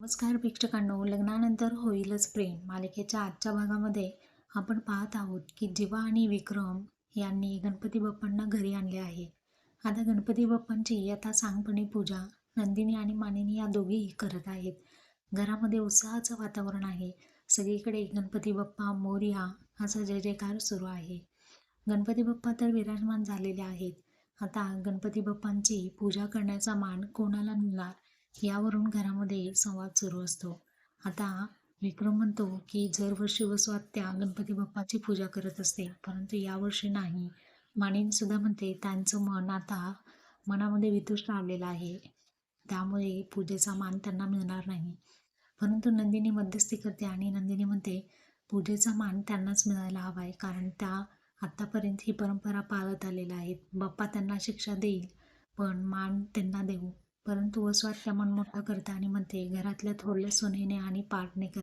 नमस्कार प्रेक्षकांनो लग्नानंतर होईलच प्रेम. मालिकेच्या आजच्या भागामध्ये आपण पाहत आहोत की जीवा आणि विक्रम यांनी गणपती बाप्पांना घरी आणले आहे. आता गणपती बाप्पांची आता सांगपणे पूजा नंदिनी आणि मानिनी या दोघेही करत आहेत. घरामध्ये उत्साहाचं वातावरण आहे. सगळीकडे गणपती बाप्पा मोर्या असा जय जयकार सुरू आहे. गणपती बाप्पा तर विराजमान झालेले आहेत. आता गणपती बाप्पांची पूजा करण्याचा मान कोणाला मिळणार? यावरून घरामध्ये संवाद सुरू असतो. आता विक्रम म्हणतो की दरवर्षी वसवात्या गणपती बाप्पाची पूजा करत असते परंतु यावर्षी नाही. मानिनी सुद्धा म्हणते त्यांचं मन आता मनामध्ये वितुष्ट आलेलं आहे. त्यामुळे पूजेचा मान त्यांना मिळणार नाही. परंतु नंदिनी मध्यस्थी करते आणि नंदिनी म्हणते पूजेचा मान त्यांनाच मिळायला हवा आहे कारण त्या आत्तापर्यंत ही परंपरा पाळत आलेल्या आहेत. बाप्पा त्यांना शिक्षा देईल पण मान त्यांना देऊ. परंतु वसवात त्या मन मोठा करते आणि म्हणते घरातल्या थोरल्या सुनेने आणि पाटणे कर.